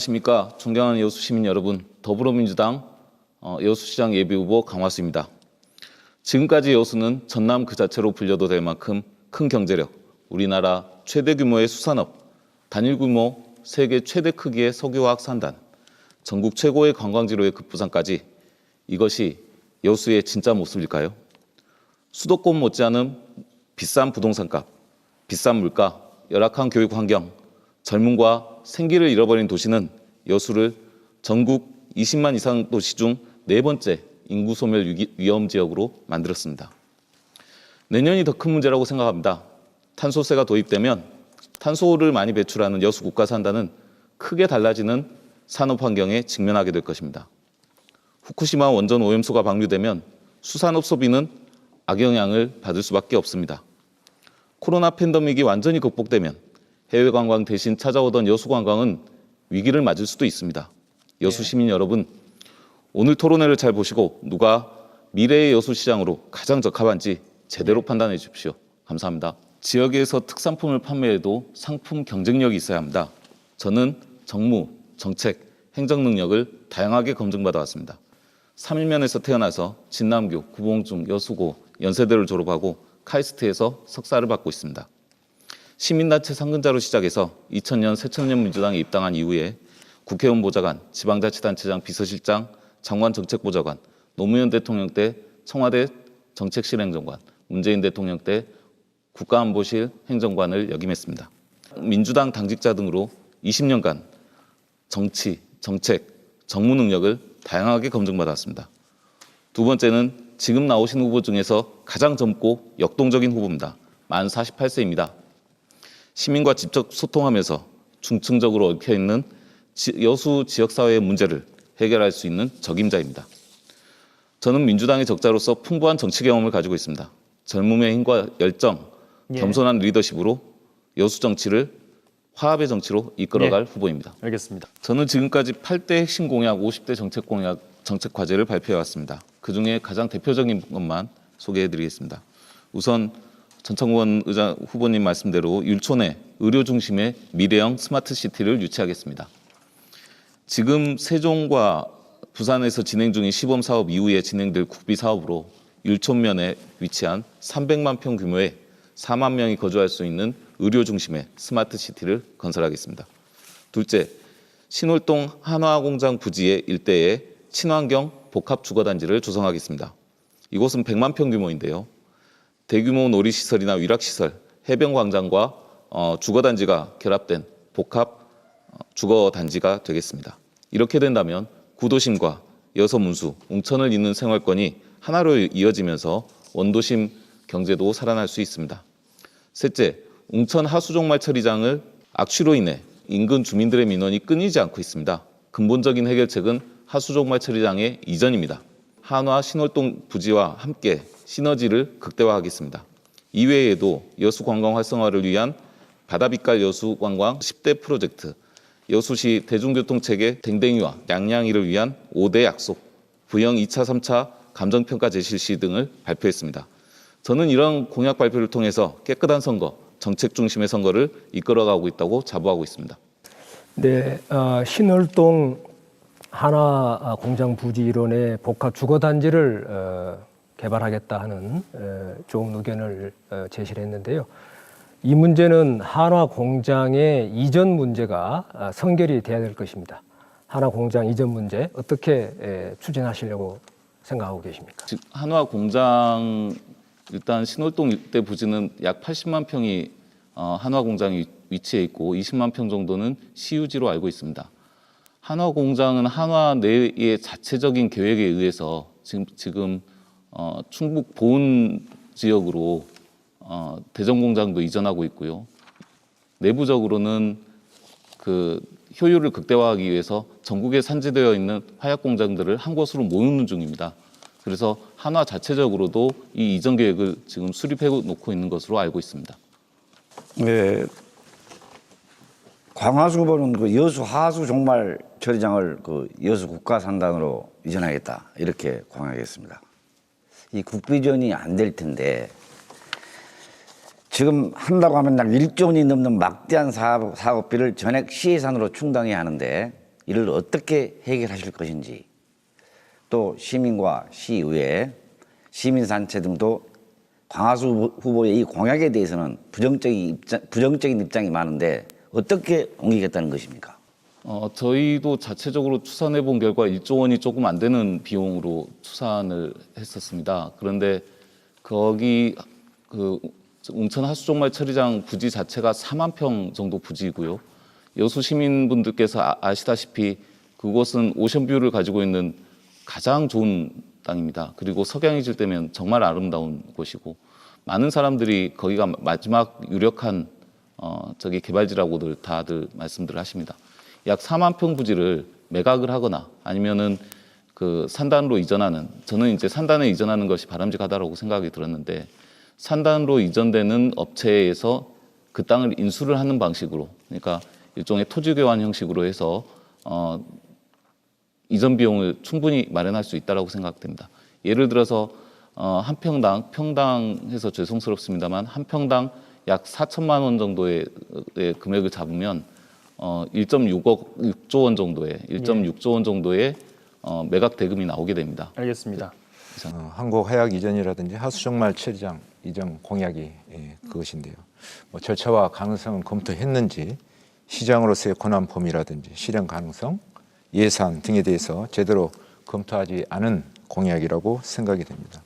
안녕하십니까. 존경하는 여수 시민 여러분, 더불어민주당 어, 여수시장 예비후보 강화수입니다. 지금까지 여수는 전남 그 자체로 불려도 될 만큼 큰 경제력, 우리나라 최대 규모의 수산업, 단일 규모 세계 최대 크기의 석유화학 산단, 전국 최고의 관광지로의 급부상까지 이것이 여수의 진짜 모습일까요? 수도권 못지않은 비싼 부동산값, 비싼 물가, 열악한 교육 환경, 젊음과 생기를 잃어버린 도시는 여수를 전국 20만 이상 도시 중 네 번째 인구 소멸 위험 지역으로 만들었습니다. 내년이 더 큰 문제라고 생각합니다. 탄소세가 도입되면 탄소를 많이 배출하는 여수 국가산단은 크게 달라지는 산업 환경에 직면하게 될 것입니다. 후쿠시마 원전 오염수가 방류되면 수산업 소비는 악영향을 받을 수밖에 없습니다. 코로나 팬데믹이 완전히 극복되면 해외 관광 대신 찾아오던 여수 관광은 위기를 맞을 수도 있습니다. 여수 시민 여러분, 오늘 토론회를 잘 보시고 누가 미래의 여수 시장으로 가장 적합한지 제대로 판단해 주십시오. 감사합니다. 지역에서 특산품을 판매해도 상품 경쟁력이 있어야 합니다. 저는 정무, 정책, 행정 능력을 다양하게 검증받아 왔습니다. 3일면에서 태어나서 진남교, 구봉중, 여수고, 연세대를 졸업하고 카이스트에서 석사를 받고 있습니다. 시민단체 상근자로 시작해서 2000년 새천년 민주당에 입당한 이후에 국회의원 보좌관, 지방자치단체장 비서실장, 장관 정책보좌관, 노무현 대통령 때 청와대 정책실행정관, 문재인 대통령 때 국가안보실 행정관을 역임했습니다. 민주당 당직자 등으로 20년간 정치, 정책, 정무 능력을 다양하게 검증받았습니다. 두 번째는 지금 나오신 후보 중에서 가장 젊고 역동적인 후보입니다. 만 48세입니다. 시민과 직접 소통하면서 중층적으로 얽혀 있는 여수 지역 사회의 문제를 해결할 수 있는 적임자입니다. 저는 민주당의 적자로서 풍부한 정치 경험을 가지고 있습니다. 젊음의 힘과 열정, 예. 겸손한 리더십으로 여수 정치를 화합의 정치로 이끌어갈 후보입니다. 알겠습니다. 저는 지금까지 8대 핵심 공약, 50대 정책 공약, 정책 과제를 발표해 왔습니다. 그 중에 가장 대표적인 것만 소개해 드리겠습니다. 우선 전창권 의장 후보님 말씀대로 율촌에 의료 중심의 미래형 스마트 시티를 유치하겠습니다. 지금 세종과 부산에서 진행 중인 시범 사업 이후에 진행될 국비 사업으로 율촌면에 위치한 300만 평 규모의 4만 명이 거주할 수 있는 의료 중심의 스마트 시티를 건설하겠습니다. 둘째, 신월동 한화 공장 부지의 일대에 친환경 복합 주거 단지를 조성하겠습니다. 이곳은 100만 평 규모인데요. 대규모 놀이시설이나 위락시설, 해변광장과 어, 주거단지가 결합된 복합 어, 주거단지가 되겠습니다. 이렇게 된다면 구도심과 여서문수, 웅천을 잇는 생활권이 하나로 이어지면서 원도심 경제도 살아날 수 있습니다. 셋째, 웅천 하수종말 처리장을 악취로 인해 인근 주민들의 민원이 끊이지 않고 있습니다. 근본적인 해결책은 하수종말 처리장의 이전입니다. 한화 신월동 부지와 함께 시너지를 극대화하겠습니다. 이외에도 여수 관광 활성화를 위한 바다빛깔 여수 관광 10대 프로젝트, 여수시 대중교통 체계 댕댕이와 양양이를 위한 5대 약속, 부영 2차, 3차 감정평가제 실시 등을 발표했습니다. 저는 이런 공약 발표를 통해서 깨끗한 선거, 정책 중심의 선거를 이끌어가고 있다고 자부하고 있습니다. 네, 어, 신월동 하나 아, 공장 부지 일원의 복합 주거 단지를 어, 개발하겠다 하는 어, 좋은 의견을 어, 제시를 했는데요. 이 문제는 한화 공장의 이전 문제가 아, 선결이 돼야 될 것입니다. 한화 공장 이전 문제 어떻게 에, 추진하시려고 생각하고 계십니까? 즉 한화 공장 일단 신월동 일대 부지는 약 80만 평이 어, 한화 공장이 위치해 있고 20만 평 정도는 시유지로 알고 있습니다. 한화 공장은 한화 내의 자체적인 계획에 의해서 지금 지금 어, 충북 보은 지역으로 어, 대전 공장도 이전하고 있고요. 내부적으로는 그 효율을 극대화하기 위해서 전국에 산지되어 있는 화약 공장들을 한 곳으로 모으는 중입니다. 그래서 한화 자체적으로도 이 이전 계획을 지금 수립해 놓고 있는 것으로 알고 있습니다. 네. 광화수 후보는 그 여수 하수 종말 처리장을 그 여수 국가산단으로 이전하겠다 이렇게 공약했습니다. 이 국비전이 안 될 텐데 지금 한다고 하면 약 1조 원이 넘는 막대한 사업, 사업비를 전액 시예산으로 충당해야 하는데 이를 어떻게 해결하실 것인지 또 시민과 시의회, 시민단체 등도 광하수 후보의 이 공약에 대해서는 부정적인 입장, 부정적인 입장이 많은데 어떻게 옮기겠다는 것입니까? 어, 저희도 자체적으로 추산해 본 결과 1조 원이 조금 안 되는 비용으로 추산을 했었습니다. 그런데 거기 그 웅천 하수종말 처리장 부지 자체가 4만 평 정도 부지이고요. 여수 시민분들께서 아- 아시다시피 그곳은 오션뷰를 가지고 있는 가장 좋은 땅입니다. 그리고 석양이 질 때면 정말 아름다운 곳이고 많은 사람들이 거기가 마지막 유력한 어, 저기 개발지라고들 다들 말씀들 하십니다. 약 4만 평 부지를 매각을 하거나 아니면은 그 산단으로 이전하는 저는 이제 산단에 이전하는 것이 바람직하다라고 생각이 들었는데 산단으로 이전되는 업체에서 그 땅을 인수를 하는 방식으로 그러니까 일종의 토지 교환 형식으로 해서 어, 이전 비용을 충분히 마련할 수 있다라고 생각됩니다. 예를 들어서 어, 한 평당 평당해서 죄송스럽습니다만 한 평당 약 4천만 원 정도의 의 금액을 잡으면 어, 1.6억 6조 원 정도의 1.6조 원 정도의 어, 매각 대금이 나오게 됩니다. 알겠습니다. 어, 한국 하약 이전이라든지 하수정말 처리장 이전 공약이 예, 그것인데요. 뭐 절차와 가능성은 검토했는지 시장으로서의 권한 범위라든지 실현 가능성, 예산 등에 대해서 제대로 검토하지 않은 공약이라고 생각이 됩니다.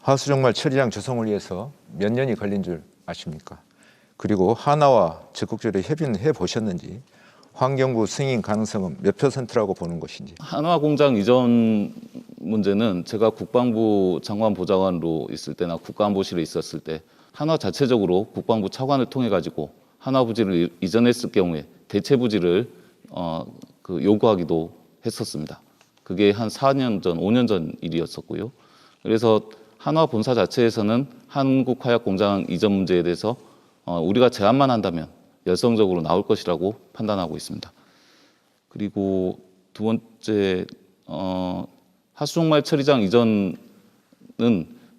하수정말 처리장 조성을 위해서 몇 년이 걸린 줄 아십니까? 그리고 하나와 적극적으로 협의는 해 보셨는지 환경부 승인 가능성은 몇 퍼센트라고 보는 것인지 한화 공장 이전 문제는 제가 국방부 장관 보좌관으로 있을 때나 국가안보실에 있었을 때 한화 자체적으로 국방부 차관을 통해 가지고 한화 부지를 이- 이전했을 경우에 대체 부지를 어, 그 요구하기도 했었습니다. 그게 한 4년 전, 5년 전 일이었었고요. 그래서 한화 본사 자체에서는 한국 화약 공장 이전 문제에 대해서 어, 우리가 제안만 한다면 열성적으로 나올 것이라고 판단하고 있습니다. 그리고 두 번째 어, 하수종말 처리장 이전은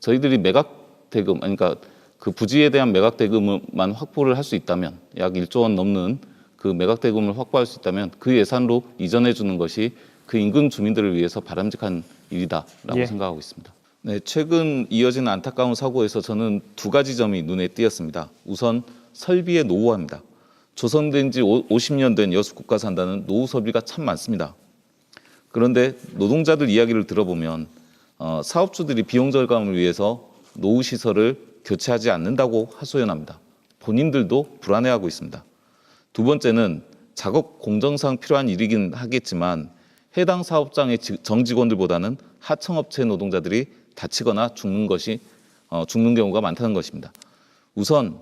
저희들이 매각 대금, 그러니까 그 부지에 대한 매각 대금만 확보를 할 수 있다면 약 1조 원 넘는 그 매각 대금을 확보할 수 있다면 그 예산으로 이전해 주는 것이 그 인근 주민들을 위해서 바람직한 일이다라고 예. 생각하고 있습니다. 네, 최근 이어진 안타까운 사고에서 저는 두 가지 점이 눈에 띄었습니다. 우선 설비의 노후화입니다. 조성된 지 50년 된 여수 국가산단은 노후 설비가 참 많습니다. 그런데 노동자들 이야기를 들어보면 어, 사업주들이 비용 절감을 위해서 노후 시설을 교체하지 않는다고 하소연합니다. 본인들도 불안해하고 있습니다. 두 번째는 작업 공정상 필요한 일이긴 하겠지만 해당 사업장의 지- 정직원들보다는 하청업체 노동자들이 다치거나 죽는 것이 어, 죽는 경우가 많다는 것입니다. 우선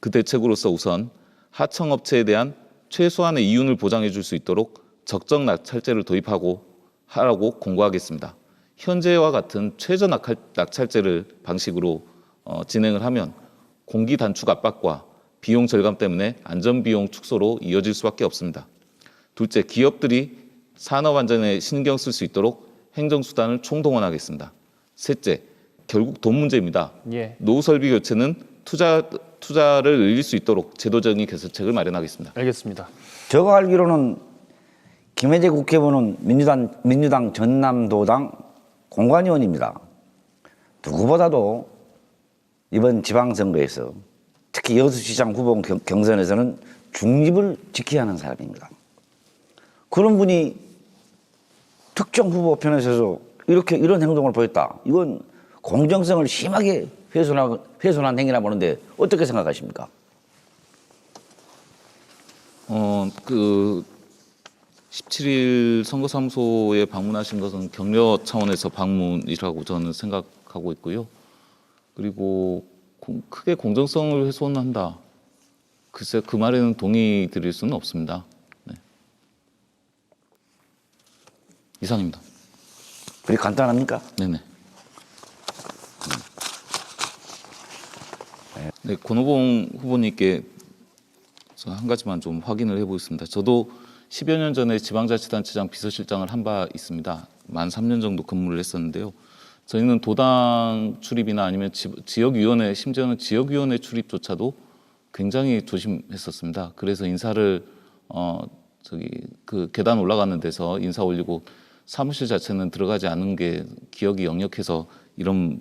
그 대책으로서 우선 하청업체에 대한 최소한의 이윤을 보장해 줄 수 있도록 적정 낙찰제를 도입하고 하라고 공고하겠습니다. 현재와 같은 최저 낙찰, 낙찰제를 방식으로 어, 진행을 하면 공기 단축 압박과 비용 절감 때문에 안전 비용 축소로 이어질 수밖에 없습니다. 둘째, 기업들이 산업 안전에 신경 쓸 수 있도록 행정 수단을 총동원하겠습니다. 셋째, 결국 돈 문제입니다. 예. 노후 설비 교체는 투자 투자를 늘릴 수 있도록 제도적인 개선책을 마련하겠습니다. 알겠습니다. 제가 알기로는 김혜재 국회의원은 민주당, 민주당 전남도당 공관위원입니다. 누구보다도 이번 지방선거에서 특히 여수시장 후보 경- 경선에서는 중립을 지켜야 하는 사람입니다. 그런 분이 특정 후보 편에 서서 이렇게 이런 행동을 보였다. 이건 공정성을 심하게 훼손한, 훼손한 행위라 보는데 어떻게 생각하십니까? 어, 그 17일 선거사무소에 방문하신 것은 격려 차원에서 방문이라고 저는 생각하고 있고요. 그리고 공- 크게 공정성을 훼손한다. 글쎄 그 말에는 동의 드릴 수는 없습니다. 네. 이상입니다. 그리 간단합니까? 네네. 네, 권오봉 후보님께 저한 가지만 좀 확인을 해보겠습니다. 저도 10여 년 전에 지방자치단체장 비서실장을 한 바 있습니다. 만 3년 정도 근무를 했었는데요. 저희는 도당 출입이나 아니면 지, 지역위원회, 심지어는 지역위원회 출입조차도 굉장히 조심했었습니다. 그래서 인사를 어, 저기 그 계단 올라가는 데서 인사 올리고 사무실 자체는 들어가지 않은 게 기억이 역력해서 이런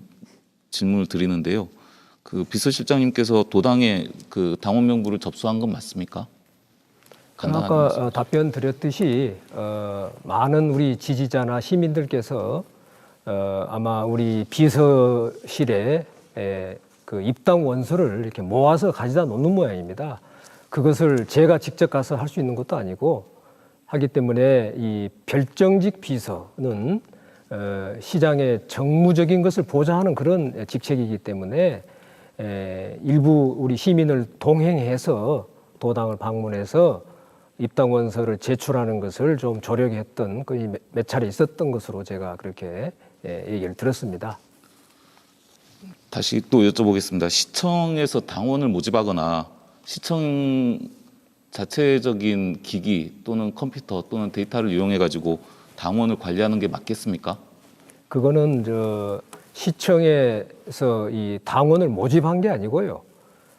질문을 드리는데요. 그 비서실장님께서 도당에 그 당원 명부를 접수한 건 맞습니까? 아까 말씀. 어, 답변 드렸듯이 어, 많은 우리 지지자나 시민들께서 어, 아마 우리 비서실에 에, 그 입당 원서를 이렇게 모아서 가져다 놓는 모양입니다. 그것을 제가 직접 가서 할 수 있는 것도 아니고 하기 때문에 이 별정직 비서는 어, 시장의 정무적인 것을 보좌하는 그런 직책이기 때문에 에, 일부 우리 시민을 동행해서 도당을 방문해서 입당 원서를 제출하는 것을 좀 조력했던 거의 몇- 몇 차례 있었던 것으로 제가 그렇게 예, 얘기를 들었습니다. 다시 또 여쭤보겠습니다. 시청에서 당원을 모집하거나 시청 자체적인 기기 또는 컴퓨터 또는 데이터를 이용해 가지고 당원을 관리하는 게 맞겠습니까? 그거는 저 시청에서 이 당원을 모집한 게 아니고요.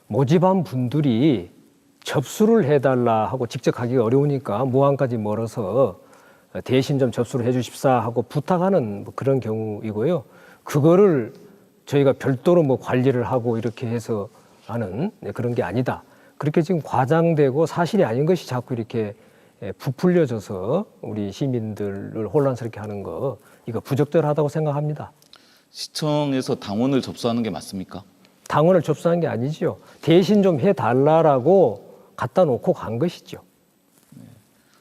모집한 분들이 접수를 해달라 하고 직접 가기가 어려우니까 무안까지 멀어서 대신 좀 접수를 해주십사 하고 부탁하는 뭐 그런 경우이고요. 그거를 저희가 별도로 뭐 관리를 하고 이렇게 해서 하는 네, 그런 게 아니다. 그렇게 지금 과장되고 사실이 아닌 것이 자꾸 이렇게 예, 부풀려져서 우리 시민들을 혼란스럽게 하는 거 이거 부적절하다고 생각합니다. 시청에서 당원을 접수하는 게 맞습니까? 당원을 접수한 게 아니지요. 대신 좀 해달라라고 갖다 놓고 간 것이죠.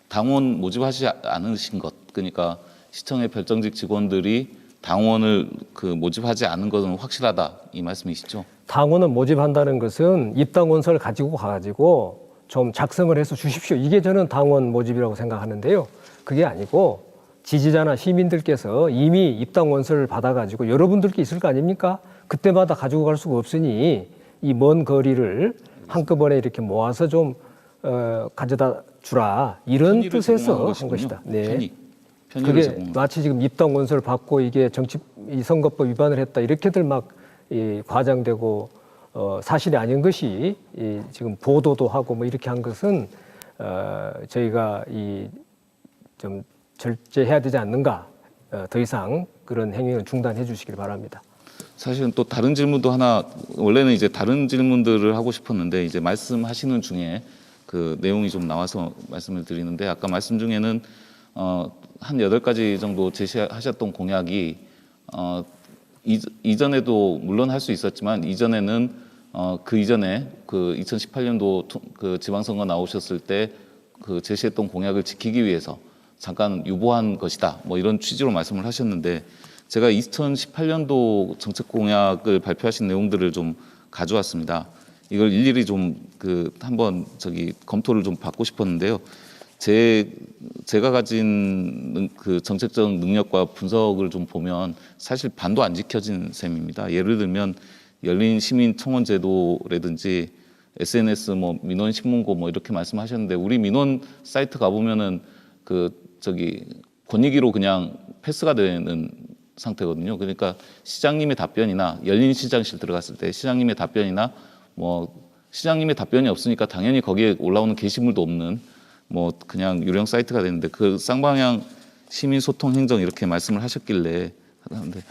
당원 모집하지 않으신 것 그러니까 시청의 별정직 직원들이 당원을 그 모집하지 않은 것은 확실하다 이 말씀이시죠? 당원을 모집한다는 것은 입당 원서를 가지고 가가지고 좀 작성을 해서 주십시오. 이게 저는 당원 모집이라고 생각하는데요. 그게 아니고 지지자나 시민들께서 이미 입당 원서를 받아가지고 여러분들께 있을 거 아닙니까? 그때마다 가지고 갈 수가 없으니 이 먼 거리를 한꺼번에 이렇게 모아서 좀 어, 가져다 주라 이런 뜻에서 한. 것이다. 네. 편의. 그게 마치 지금 입당 원서를 받고 이게 정치 이 선거법 위반을 했다 이렇게들 막 이, 과장되고 어, 사실이 아닌 것이 이, 지금 보도도 하고 뭐 이렇게 한 것은 어, 저희가 이 좀 절제해야 되지 않는가 어, 더 이상 그런 행위는 중단해 주시길 바랍니다. 사실은 또 다른 질문도 하나 원래는 이제 다른 질문들을 하고 싶었는데 이제 말씀하시는 중에 그 내용이 좀 나와서 말씀을 드리는데 아까 말씀 중에는 어 한 여덟 가지 정도 제시하셨던 공약이 어 이, 이전에도 물론 할 수 있었지만 이전에는 어 그 이전에 그 2018년도 그 지방선거 나오셨을 때 그 제시했던 공약을 지키기 위해서 잠깐 유보한 것이다. 뭐 이런 취지로 말씀을 하셨는데 제가 2018년도 정책 공약을 발표하신 내용들을 좀 가져왔습니다. 이걸 일일이 좀 그 한번 저기 검토를 좀 받고 싶었는데요. 제 제가 가진 능- 그 정책적 능력과 분석을 좀 보면 사실 반도 안 지켜진 셈입니다. 예를 들면 열린 시민 청원 제도라든지 SNS 뭐 민원 신문고 뭐 이렇게 말씀하셨는데 우리 민원 사이트 가 보면은 그 저기 권익위로 그냥 패스가 되는 상태거든요. 그러니까 시장님의 답변이나 열린 시장실 들어갔을 때 시장님의 답변이나 뭐 시장님의 답변이 없으니까 당연히 거기에 올라오는 게시물도 없는 뭐 그냥 유령 사이트가 되는데 그 쌍방향 시민 소통 행정 이렇게 말씀을 하셨길래 하는데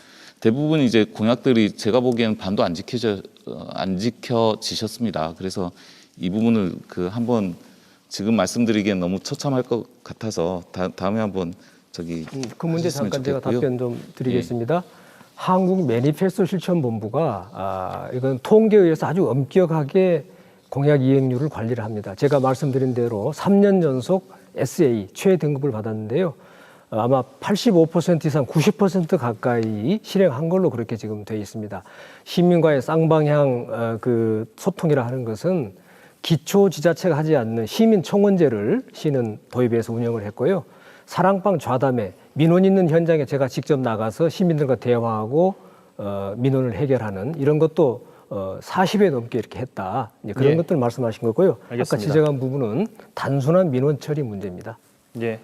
대부분 이제 공약들이 제가 보기에는 반도 안 지켜져 어, 안 지켜지셨습니다. 그래서 이 부분을 그 한번 지금 말씀드리기엔 너무 처참할 것 같아서 다, 다음에 한번 저기 음, 그 문제 잠깐 제가 좋겠고요. 예. 답변 좀 드리겠습니다. 한국 매니페스토 실천 본부가 아, 이건 통계에 의해서 아주 엄격하게 공약 이행률을 관리를 합니다. 제가 말씀드린 대로 3년 연속 SA 최등급을 받았는데요. 어, 아마 85% 이상 90% 가까이 실행한 걸로 그렇게 지금 되어 있습니다. 시민과의 쌍방향 어, 그 소통이라 하는 것은 기초 지자체가 하지 않는 시민 청원제를 시는 도입해서 운영을 했고요. 사랑방 좌담회 민원 있는 현장에 제가 직접 나가서 시민들과 대화하고 어, 민원을 해결하는 이런 것도 어, 40회 넘게 이렇게 했다. 이제 그런 예. 것들 말씀하신 거고요. 아까 알겠습니다. 지적한 부분은 단순한 민원 처리 문제입니다. 예.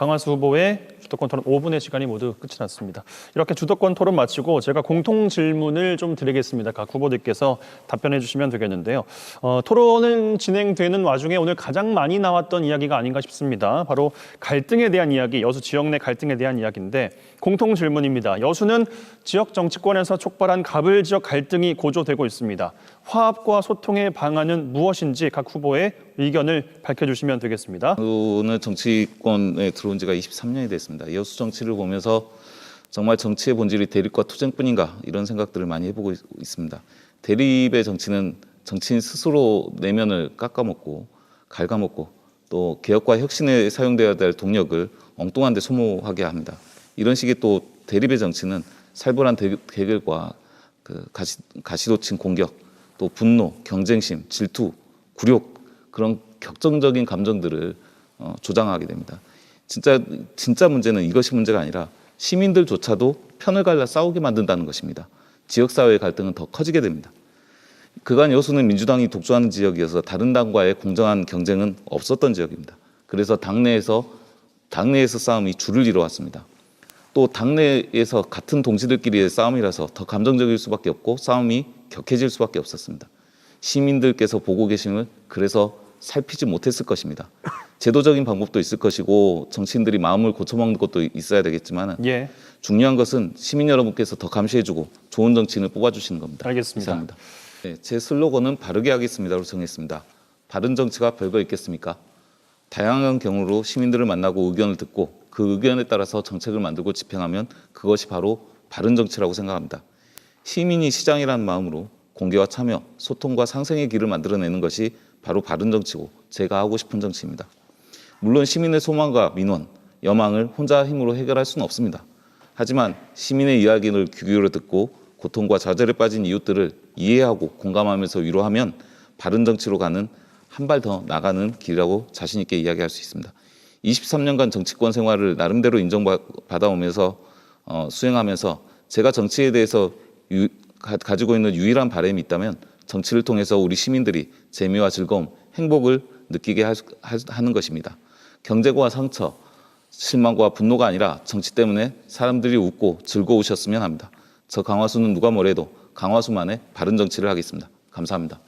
강화수 후보의 주도권 토론 5분의 시간이 모두 끝이 났습니다. 이렇게 주도권 토론 마치고 제가 공통 질문을 좀 드리겠습니다. 각 후보들께서 답변해 주시면 되겠는데요. 어, 토론은 진행되는 와중에 오늘 가장 많이 나왔던 이야기가 아닌가 싶습니다. 바로 갈등에 대한 이야기, 여수 지역 내 갈등에 대한 이야기인데 공통 질문입니다. 여수는 지역 정치권에서 촉발한 가불 지역 갈등이 고조되고 있습니다. 화합과 소통의 방안은 무엇인지 각 후보의 의견을 밝혀주시면 되겠습니다. 저는 정치권에 들어온 지가 23년이 됐습니다. 여수 정치를 보면서 정말 정치의 본질이 대립과 투쟁뿐인가 이런 생각들을 많이 해보고 있- 있습니다. 대립의 정치는 정치인 스스로 내면을 깎아먹고 갉아먹고 또 개혁과 혁신에 사용되어야 될 동력을 엉뚱한 데 소모하게 합니다. 이런 식의 또 대립의 정치는 살벌한 대- 대결과 그 가시, 가시도친 공격, 또 분노, 경쟁심, 질투, 굴욕 그런 격정적인 감정들을 어, 조장하게 됩니다. 진짜 진짜 문제는 이것이 문제가 아니라 시민들조차도 편을 갈라 싸우게 만든다는 것입니다. 지역 사회의 갈등은 더 커지게 됩니다. 그간 여수는 민주당이 독주하는 지역이어서 다른 당과의 공정한 경쟁은 없었던 지역입니다. 그래서 당내에서 당내에서 싸움이 줄을 이뤄왔습니다. 또 당내에서 같은 동지들끼리의 싸움이라서 더 감정적일 수밖에 없고 싸움이 격해질 수밖에 없었습니다. 시민들께서 보고 계심을 그래서 살피지 못했을 것입니다. 제도적인 방법도 있을 것이고 정치인들이 마음을 고쳐먹는 것도 있어야 되겠지만 예, 중요한 것은 시민 여러분께서 더 감시해주고 좋은 정치인을 뽑아주시는 겁니다. 알겠습니다. 이상입니다. 네, 제 슬로건은 바르게 하겠습니다로 정했습니다. 바른 정치가 별거 있겠습니까? 다양한 경우로 시민들을 만나고 의견을 듣고 그 의견에 따라서 정책을 만들고 집행하면 그것이 바로 바른 정치라고 생각합니다. 시민이 시장이라는 마음으로 공개와 참여, 소통과 상생의 길을 만들어내는 것이 바로 바른 정치고 제가 하고 싶은 정치입니다. 물론 시민의 소망과 민원, 여망을 혼자 힘으로 해결할 수는 없습니다. 하지만 시민의 이야기를 귀 기울여 듣고 고통과 좌절에 빠진 이웃들을 이해하고 공감하면서 위로하면 바른 정치로 가는 한 발 더 나가는 길이라고 자신 있게 이야기할 수 있습니다. 23년간 정치권 생활을 나름대로 인정받아오면서 어, 수행하면서 제가 정치에 대해서 유, 가, 가지고 있는 유일한 바람이 있다면 정치를 통해서 우리 시민들이 재미와 즐거움, 행복을 느끼게 하, 하, 하는 것입니다. 경제와 상처, 실망과 분노가 아니라 정치 때문에 사람들이 웃고 즐거우셨으면 합니다. 저 강화수는 누가 뭐래도 강화수만의 바른 정치를 하겠습니다. 감사합니다.